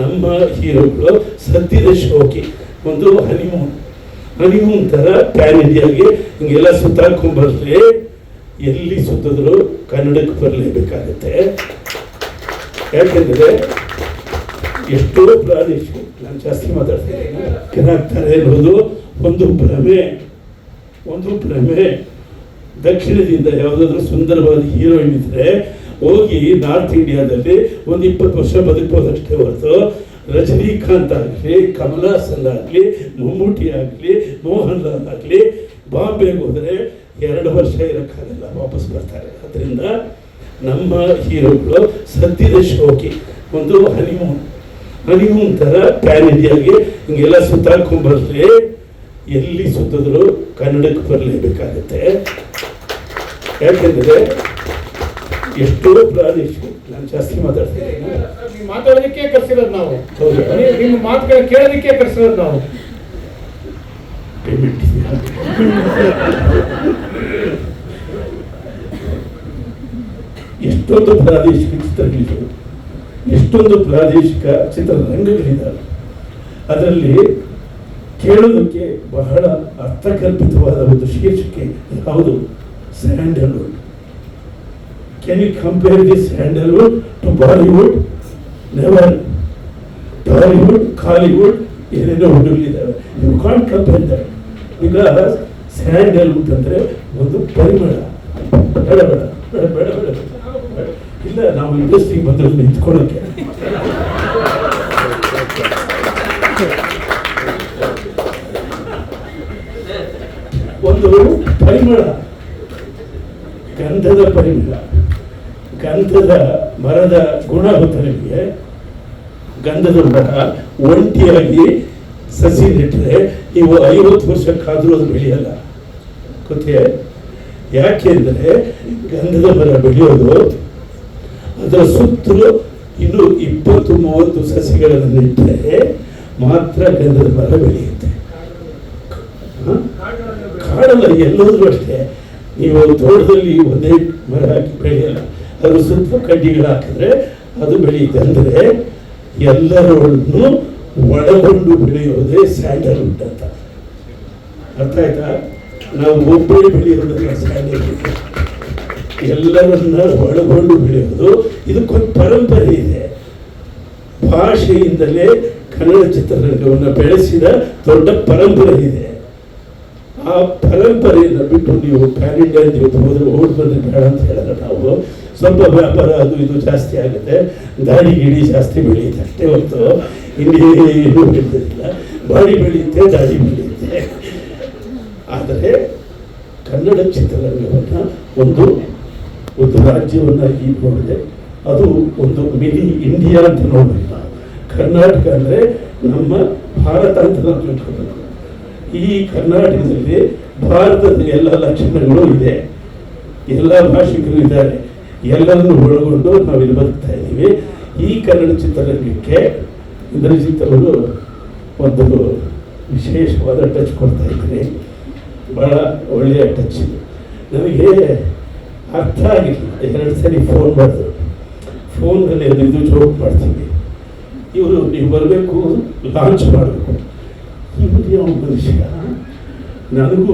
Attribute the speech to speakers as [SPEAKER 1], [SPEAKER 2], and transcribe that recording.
[SPEAKER 1] ನಮ್ಮ ಹೀರೋಗಳು ಸದ್ಯದ ಶೋಕಿ. ಒಂದು ಹನಿಮೂನ್ ಹನಿಮೂನ್ ಥರ ಪ್ಯಾನ್ ಇಂಡಿಯಾಗೆ ಹಿಂಗೆಲ್ಲ ಸುತ್ತಾಕೊಂಡ್ಬರ್ಲಿ ಎಲ್ಲಿ ಸುತ್ತಿದ್ರು ಕನ್ನಡಕ್ಕೆ ಬರಲೇಬೇಕಾಗತ್ತೆ. ಯಾಕೆಂದರೆ ಎಷ್ಟೋ ಪ್ರಾದೇಶಿಕ ನಾನು ಜಾಸ್ತಿ ಮಾತಾಡ್ತೀನಿ ಏನಾಗ್ತಾರೆ ಅನ್ನೋದು ಒಂದು ಭ್ರಮೆ. ಒಂದು ಭ್ರಮೆ. ದಕ್ಷಿಣದಿಂದ ಯಾವುದಾದ್ರೂ ಸುಂದರವಾದ ಹೀರೋಯಿನ್ ಇದ್ರೆ ಹೋಗಿ ನಾರ್ತ್ ಇಂಡಿಯಾದಲ್ಲಿ ಒಂದು ಇಪ್ಪತ್ತು ವರ್ಷ ಬದುಕ್ಬೋದಷ್ಟೇ ಹೊರತು ರಜನಿಕಾಂತ್ ಆಗಲಿ, ಕಮಲ್ ಹಾಸನ್ ಆಗಲಿ, ಮಮ್ಮೂಟಿ ಆಗಲಿ ಮೋಹನ್ ಲಾಲ್ ಆಗಲಿ, ಬಾಂಬೆಗೆ ಹೋದರೆ ಎರಡು ವರ್ಷ ಇರೋಕ್ಕಾಗಲ್ಲ, ವಾಪಸ್ ಬರ್ತಾರೆ. ಅದರಿಂದ ನಮ್ಮ ಹೀರೋಗಳು ಸದ್ಯದ ಶೋಕಿ. ಒಂದು ಹನಿಮೂನ್ ಹನಿಮೂನ್ ಥರ ಪ್ಯಾನ್ ಇಂಡಿಯಾಗೆ ಹಿಂಗೆಲ್ಲ ಸುತ್ತಾಕೊಂಡ್ಬರ್ಲಿ ಎಲ್ಲಿ ಸುತ್ತಿದ್ರು ಕನ್ನಡಕ್ಕೆ ಬರಲೇಬೇಕಾಗತ್ತೆ. ಯಾಕೆಂದರೆ ಎಷ್ಟೋ ಪ್ರಾದೇಶಿಕ ನಾನು ಜಾಸ್ತಿ ಮಾತಾಡ್ತೀನಿ.
[SPEAKER 2] ನೀವು ಮಾತಾಡೋದಕ್ಕೆ ಕರ್ಸಿರೋದು ನಾವು? ನೀವು- ನಿಮ್ಮ ಕೇಳೋದಕ್ಕೆ ಕರ್ಸಿರೋದು ನಾವು.
[SPEAKER 1] ಪೇಮೆಂಟ್ ಎಷ್ಟೊಂದು ಪ್ರಾದೇಶಿಕ ಚಿತ್ರಗಳಿವೆ ಎಷ್ಟೊಂದು ಪ್ರಾದೇಶಿಕ ಚಿತ್ರರಂಗಗಳಿದ್ದಾವೆ ಅದರಲ್ಲಿ ಕೇಳೋದಕ್ಕೆ ಬಹಳ ಅರ್ಥಕಲ್ಪಿತವಾದ ಒಂದು ಶೀರ್ಷಿಕೆ ಯಾವುದು? Sandalwood can you compare this Sandalwood to Bollywood Never. Bollywood, Kollywood ಏನೇನೋ ಹುಡುಗಲಿದ್ದಾವೆ you can't compare that because Sandalwood ಅಂದರೆ ಒಂದು ಪರಿಮಳ. ಬೇಡ ಬೇಡ ಬೇಡ ಬೇಡ ಬೇಡ. ಇಲ್ಲ ನಾವು ಇಂಡಸ್ಟ್ರಿಗೆ ಬಂದ್ರೆ ನಿಂತ್ಕೊಳ್ಳೋಕ್ಕೆ ಒಂದು ಪರಿಮಳ. ಗಂಧದ ಪರಿಮಳ, ಗಂಧದ ಮರದ ಗುಣ ಗೊತ್ತಾ ಗಂಧದ ಮರ ಒಂಟಿಯಾಗಿ ಸಸಿ ನೆಟ್ಟರೆ ನೀವು ಐವತ್ತು ವರ್ಷಕ್ಕಾದರೂ ಅದು ಬೆಳೆಯಲ್ಲ. ಗೊತ್ತೇ? ಯಾಕೆಂದರೆ ಗಂಧದ ಮರ ಬೆಳೆಯೋದು ಅದರ ಸುತ್ತಲೂ ಇನ್ನು ಇಪ್ಪತ್ತು ಮೂವತ್ತು ಸಸಿಗಳನ್ನು ನೆಟ್ಟರೆ ಮಾತ್ರ ಗಂಧದ ಮರ ಬೆಳೆಯುತ್ತೆ? ಕಾಡಲ್ಲ ಎಲ್ಲೋದ್ರೂ ಅಷ್ಟೇ. ನೀವು ತೋಟದಲ್ಲಿ ಒಂದೇ ಮರ ಹಾಕಿ ಬೆಳೆಯಲ್ಲ, ಅದು ಸ್ವಲ್ಪ ಕಡ್ಡಿಗಳು ಹಾಕಿದ್ರೆ ಅದು ಬೆಳೆಯುತ್ತೆ. ಅಂದರೆ ಎಲ್ಲರನ್ನು ಒಳಗೊಂಡು ಬೆಳೆಯೋದೇ ಸ್ಯಾಂಡಲ್ವುಡ್ ಅಂತ ಅರ್ಥ ಆಯ್ತಾ? ನಾವು ಒಬ್ಬರೇ ಬೆಳೆಯೋದನ್ನ ಸ್ಯಾಂಡಲ್ವುಡ್ ಎಲ್ಲರನ್ನ ಒಳಗೊಂಡು ಬೆಳೆಯೋದು ಇದಕ್ಕೊಂದು ಪರಂಪರೆ ಇದೆ. ಭಾಷೆಯಿಂದಲೇ ಕನ್ನಡ ಚಿತ್ರರಂಗವನ್ನು ಬೆಳೆಸಿದ ದೊಡ್ಡ ಪರಂಪರೆ ಇದೆ. ಆ ಪರಂಪರೆಯನ್ನು ಬಿಟ್ಟು ನೀವು ಪ್ಯಾನ್ ಇಂಡಿಯಾ ಇವತ್ತು ಹೋದ್ರೆ ಓಡ್ ಬಂದ್ರೆ ಬೇಡ ಅಂತ ಹೇಳಿದ್ರೆ ನಾವು. ಸ್ವಲ್ಪ ವ್ಯಾಪಾರ ಅದು ಇದು ಜಾಸ್ತಿ ಆಗುತ್ತೆ. ದಾಡಿ ಗಿಡಿ ಜಾಸ್ತಿ ಬೆಳೆಯುತ್ತೆ ಅಷ್ಟೇ ಹೊತ್ತು ಇಲ್ಲಿ ಏನು ಬೆಳೆದಿಲ್ಲ. ಬಾಡಿ ಬೆಳೆಯುತ್ತೆ ದಾಡಿ ಬೆಳೆಯುತ್ತೆ. ಆದರೆ ಕನ್ನಡ ಚಿತ್ರರಂಗವನ್ನು ಒಂದು ಒಂದು ರಾಜ್ಯವನ್ನಾಗಿ ನೋಡಿದೆ. ಅದು ಒಂದು ಮಿನಿ ಇಂಡಿಯಾ ಅಂತ ನೋಡಿಲ್ಲ ಕರ್ನಾಟಕ ಅಂದರೆ ನಮ್ಮ ಭಾರತ ಅಂತ ನಾವು ತಿಳ್ಕೊಬೇಕು. ಈ ಕರ್ನಾಟಕದಲ್ಲಿ ಭಾರತದ ಎಲ್ಲ ಲಕ್ಷಣಗಳು ಇದೆ. ಎಲ್ಲ ಭಾಷಿಕರು ಇದ್ದಾರೆ. ಎಲ್ಲರನ್ನು ಒಳಗೊಂಡು ನಾವಿಲ್ಲಿ ಬರ್ತಾ ಇದ್ದೀವಿ. ಈ ಕನ್ನಡ ಚಿತ್ರರಂಗಕ್ಕೆ ಇಂದ್ರಜಿತ್ ಅವರು ಒಂದು ವಿಶೇಷವಾದ ಟಚ್ ಕೊಡ್ತಾ ಇದ್ದಾರೆ. ಭಾಳ ಒಳ್ಳೆಯ ಟಚ್ ಇದು ನನಗೆ ಅರ್ಥ ಆಗಿಲ್ಲ. ಎರಡು ಸರಿ ಫೋನ್ ಮಾಡಿದ್ರು. ಫೋನಲ್ಲಿ ಇದು ಜೋಕ್ ಮಾಡ್ತೀನಿ ಇವರು, ನೀವು ಬರಬೇಕು ಲಾಂಚ್ ಮಾಡಬೇಕು. ಇವರು ಯಾವ ಮನುಷ್ಯ ನನಗೂ